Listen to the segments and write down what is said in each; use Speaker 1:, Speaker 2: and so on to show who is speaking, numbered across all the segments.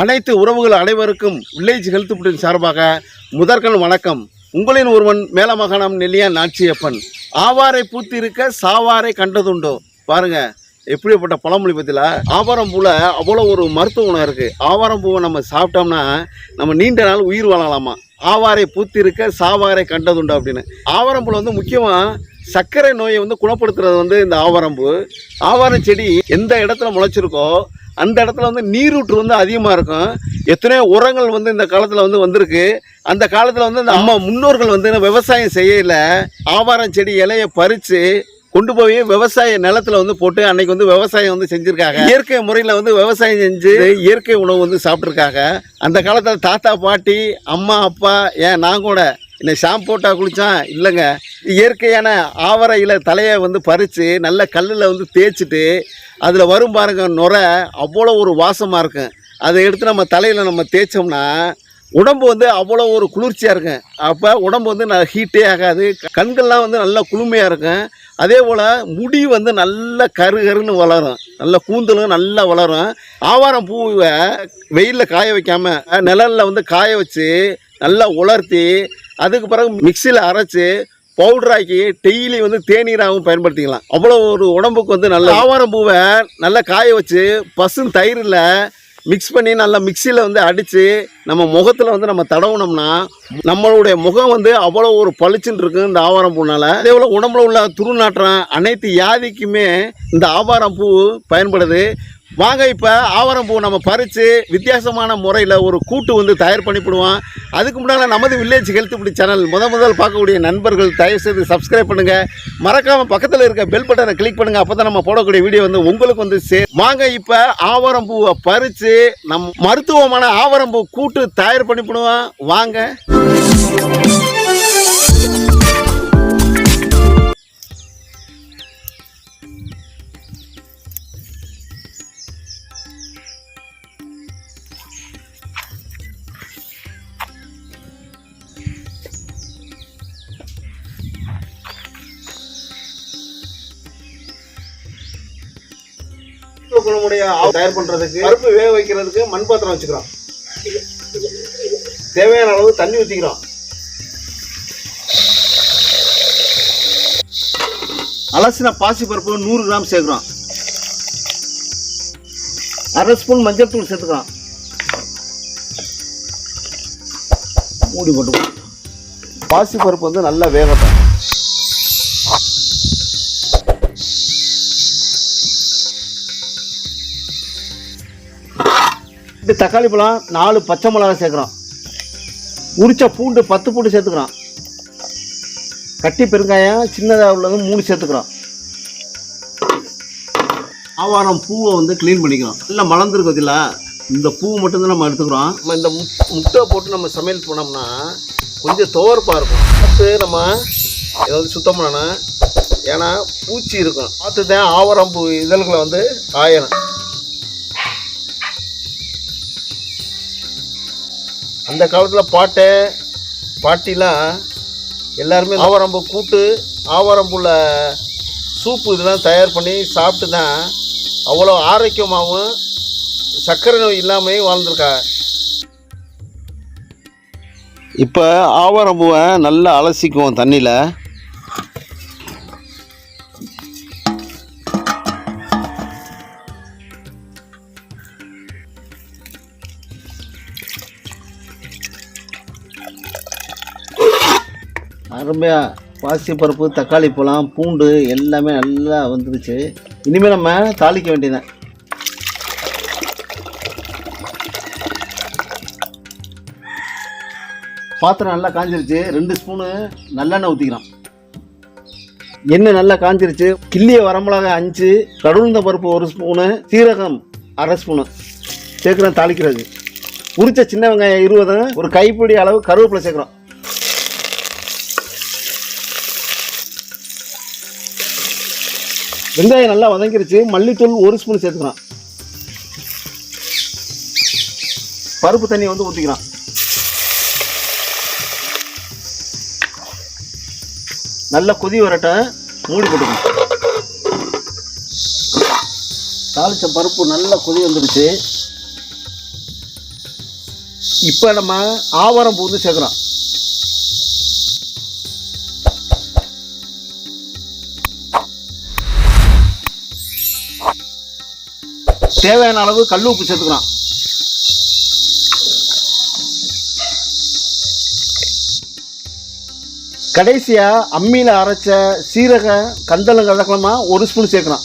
Speaker 1: அனைத்து உறவுகள் அனைவருக்கும் வில்லேஜ் ஹெல்த் புட்டின் சார்பாக முதற்கண் வணக்கம். உங்களின் ஒருவன் மேலமகானம் நெல்லியா நாச்சியப்பன். ஆவாரை பூத்திருக்க சாவாரை கண்டதுண்டோ? பாருங்க எப்படிப்பட்ட பழமொழி பத்தில? ஆவாரம் பூல அவ்வளோ ஒரு மருத்துவ குணம் இருக்கு. ஆவாரம் பூவை நம்ம சாப்பிட்டோம்னா நம்ம நீண்ட நாள் உயிர் வாழலாமா? ஆவாரை பூத்திருக்க சாவாரை கண்டதுண்டோ அப்படின்னு. ஆவாரம்பூல வந்து முக்கியமாக சர்க்கரை நோயை வந்து குணப்படுத்துறது வந்து இந்த ஆவாரம்பூ ஆவாரம் செடி எந்த இடத்துல முளைச்சிருக்கோ அந்த இடத்துல வந்து நீரூற்று வந்து அதிகமாக இருக்கும். எத்தனையோ உரங்கள் வந்து இந்த காலத்தில் வந்து வந்திருக்கு. அந்த காலத்தில் வந்து இந்த அம்மா முன்னோர்கள் வந்து விவசாயம் செய்யல. ஆவாரம் செடி இலையை பறித்து கொண்டு போய் விவசாய நிலத்துல வந்து போட்டு அன்னைக்கு வந்து விவசாயம் வந்து செஞ்சுருக்காங்க. இயற்கை முறையில் வந்து விவசாயம் செஞ்சு இயற்கை உணவு வந்து சாப்பிட்ருக்காங்க அந்த காலத்தில் தாத்தா பாட்டி அம்மா அப்பா ஏன் நான் கூட என்னை ஷாம்பு போட்டால் குளிச்சான் இல்லைங்க. இயற்கையான ஆவரையில் தலையை வந்து பறித்து நல்ல கல்லில் வந்து தேய்ச்சிட்டு அதில் வரும் பாருங்க நுரை அவ்வளோ ஒரு வாசமாக இருக்கும். அதை எடுத்து நம்ம தலையில் நம்ம தேய்ச்சோம்னா உடம்பு வந்து அவ்வளோ ஒரு குளிர்ச்சியாக இருக்கும். அப்போ உடம்பு வந்து நல்லா ஹீட்டே ஆகாது. கண்கள்லாம் வந்து நல்லா குளுமையாக இருக்கும். அதே போல் முடி வந்து நல்ல கரு கருன்னு வளரும். நல்ல கூந்தலும் நல்லா வளரும். ஆவாரம் பூவை வெயிலில் காய வைக்காமல் நிழலில் வந்து காய வச்சு நல்லா உலர்த்தி அதுக்கு பிறகு மிக்சியில் அரைச்சி பவுடராக்கி டெய்லி வந்து தேநீராகவும் பயன்படுத்திக்கலாம். அவ்வளோ ஒரு உடம்புக்கு வந்து நல்ல ஆவாரம் பூவை நல்லா காய வச்சு பசும் தயிரில் மிக்ஸ் பண்ணி நல்லா மிக்சியில் வந்து அடித்து நம்ம முகத்தில் வந்து நம்ம தடவுனோம்னா நம்மளுடைய முகம் வந்து அவ்வளோ ஒரு பளிச்சுன்னு இருக்கும் இந்த ஆவாரம் பூனால். அதே போல் உடம்புல உள்ள துருநாற்றம் அனைத்து வியாதிக்குமே இந்த ஆவாரம் பூ பயன்படுது. வாங்க இப்போ ஆவரம் பூ நம்ம பறித்து வித்தியாசமான முறையில் ஒரு கூட்டு வந்து தயார் பண்ணிவிடுவோம் அதுக்கு முன்னால் நமது வில்லேஜ் ஹெல்த் இப்படி சேனல் முத முதல் பார்க்கக்கூடிய நண்பர்கள் தயவுசெய்து சப்ஸ்கிரைப் பண்ணுங்கள் மறக்காமல் பக்கத்தில் இருக்க பெல் பட்டனை கிளிக் பண்ணுங்கள் அப்போ தான் நம்ம போடக்கூடிய வீடியோ வந்து உங்களுக்கு வந்து சே வாங்க இப்போ ஆவரம் பூவை பறித்து நம் மருத்துவமான ஆவரம் பூ கூட்டு தயார் பண்ணிவிடுவோம் வாங்க. குழம்புடைய தயார் பண்ணுறதுக்கு பருப்பு வேக வைக்கிறதுக்கு மண் பாத்திரம் வச்சுக்கிறோம் தேவையான அளவு தண்ணி ஊற்றிக்கிறோம் அலசின பாசி பருப்பு நூறு கிராம் சேர்க்குறோம் அரை ஸ்பூன் மஞ்சள் தூள் சேர்த்துக்கலாம் மூடி போட்டு பாசி பருப்பு வந்து நல்லா வேகட்டும். இது தக்காளி பழம் நாலு பச்சை மிளகாய் சேர்க்குறோம். உரிச்ச பூண்டு பத்து பூண்டு சேர்த்துக்கிறோம். கட்டி பெருங்காயம் சின்னதாக உள்ளது மூணு சேர்த்துக்கிறோம். ஆவாரம் பூவை வந்து க்ளீன் பண்ணிக்கிறோம். நல்லா மலர்ந்துருக்கு பார்த்தீங்களா இந்த பூ மட்டும்தான் நம்ம எடுத்துக்கிறோம். நம்ம இந்த முட்டை போட்டு நம்ம சமையல் பண்ணோம்னா கொஞ்சம் துவர்ப்பாக இருக்கும். பார்த்து நம்ம ஏதாவது சுத்தம் பண்ணணும். ஏன்னா பூச்சி இருக்கும். பார்த்து தான் ஆவாரம் பூ இதழ்களை வந்து காயணும். அந்த காலத்தில் பாட்டு பாட்டிலாம் எல்லாருமே ஆவாரம்பூ கூட்டு ஆவாரம்பூல சூப்பு இதெல்லாம் தயார் பண்ணி சாப்பிட்டு தான் அவ்வளோ ஆரோக்கியமாகவும் சர்க்கரை நோய் இல்லாமையும் வாழ்ந்துருக்கா இப்போ ஆவாரம்பூவை நல்லா அலசிக்குவோம் தண்ணியில். அருமையாக பாசிப்பருப்பு தக்காளி பழம் பூண்டு எல்லாமே நல்லா வந்துருச்சு. இனிமேல் நம்ம தாளிக்க வேண்டியதான் பாத்திரம் நல்லா காஞ்சிருச்சு. ரெண்டு ஸ்பூனு நல்லெண்ணெய் ஊற்றிக்கிறோம் எண்ணெய் நல்லா காஞ்சிருச்சு. கிள்ளிய வரமிளகா அஞ்சு கடுந்த பருப்பு ஒரு ஸ்பூனு சீரகம் அரை ஸ்பூனு. சேர்க்குறோம் தாளிக்கிறது. உரிச்ச சின்ன வெங்காயம் இருபது ஒரு கைப்பிடி அளவு கருவேப்பிலை சேர்க்குறோம். வெங்காயம் நல்லா வதங்கிருச்சு. மல்லித்தூள் ஒரு ஸ்பூன் சேர்த்துக்கிறான். பருப்பு தண்ணியை வந்து ஊற்றிக்கிறான் நல்லா கொதி வரட்டை மூடி போட்டுக்கணும். தாளிச்ச பருப்பு நல்லா கொதி வந்துடுச்சு இப்போ நம்ம ஆவாரம் பூ வந்து சேர்க்குறோம் தேவையான அளவு கல் உப்பு சேர்த்துக்கிறான் கடைசியாக அம்மியில் அரைச்ச சீரக கந்தளங்க கதக்கலமா ஒரு ஸ்பூன் சேர்க்கலாம்.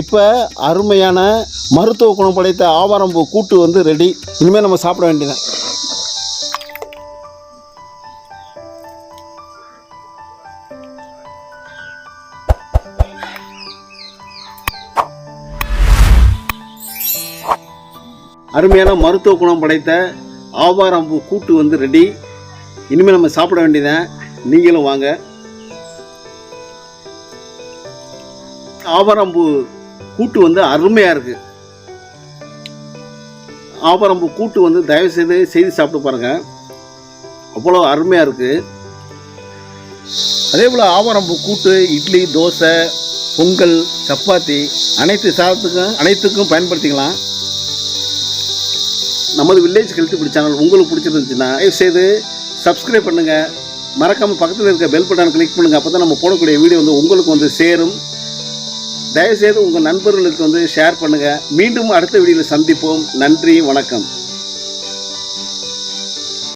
Speaker 1: இப்போ அருமையான மருத்துவ குணம் படைத்த ஆவாரம்பூ கூட்டு வந்து ரெடி இனிமேல் நம்ம சாப்பிட வேண்டியதான் அருமையான மருத்துவ குணம் படைத்த ஆவாரம்பூ கூட்டு வந்து ரெடி இனிமேல் நம்ம சாப்பிட வேண்டியதான் நீங்களும் வாங்க. ஆவாரம்பூ கூட்டு வந்து அருமையாக இருக்குது ஆவாரம்பூ கூட்டு வந்து தயவு செய்து செய்து சாப்பிட்டு பாருங்கள் அவ்வளோ அருமையாக இருக்குது அதே போல் ஆவாரம்பூ கூட்டு இட்லி தோசை பொங்கல் சப்பாத்தி அனைத்து சாதத்துக்கும் அனைத்துக்கும் பயன்படுத்திக்கலாம். நமது வில்லேஜ் ஹெல்த் ஃபுட் சேனல் உங்களுக்கு பிடிச்சிருந்துச்சுன்னா தயவு செய்து சப்ஸ்கிரைப் பண்ணுங்கள் மறக்காமல் பக்கத்தில் இருக்க பெல் பட்டன் கிளிக் பண்ணுங்கள் அப்போ தான் நம்ம போடக்கூடிய வீடியோ வந்து உங்களுக்கு வந்து சேரும். தயவுசெய்து உங்கள் நண்பர்களுக்கு வந்து ஷேர் பண்ணுங்கள் மீண்டும் அடுத்த வீடியோவில் சந்திப்போம். நன்றி வணக்கம்.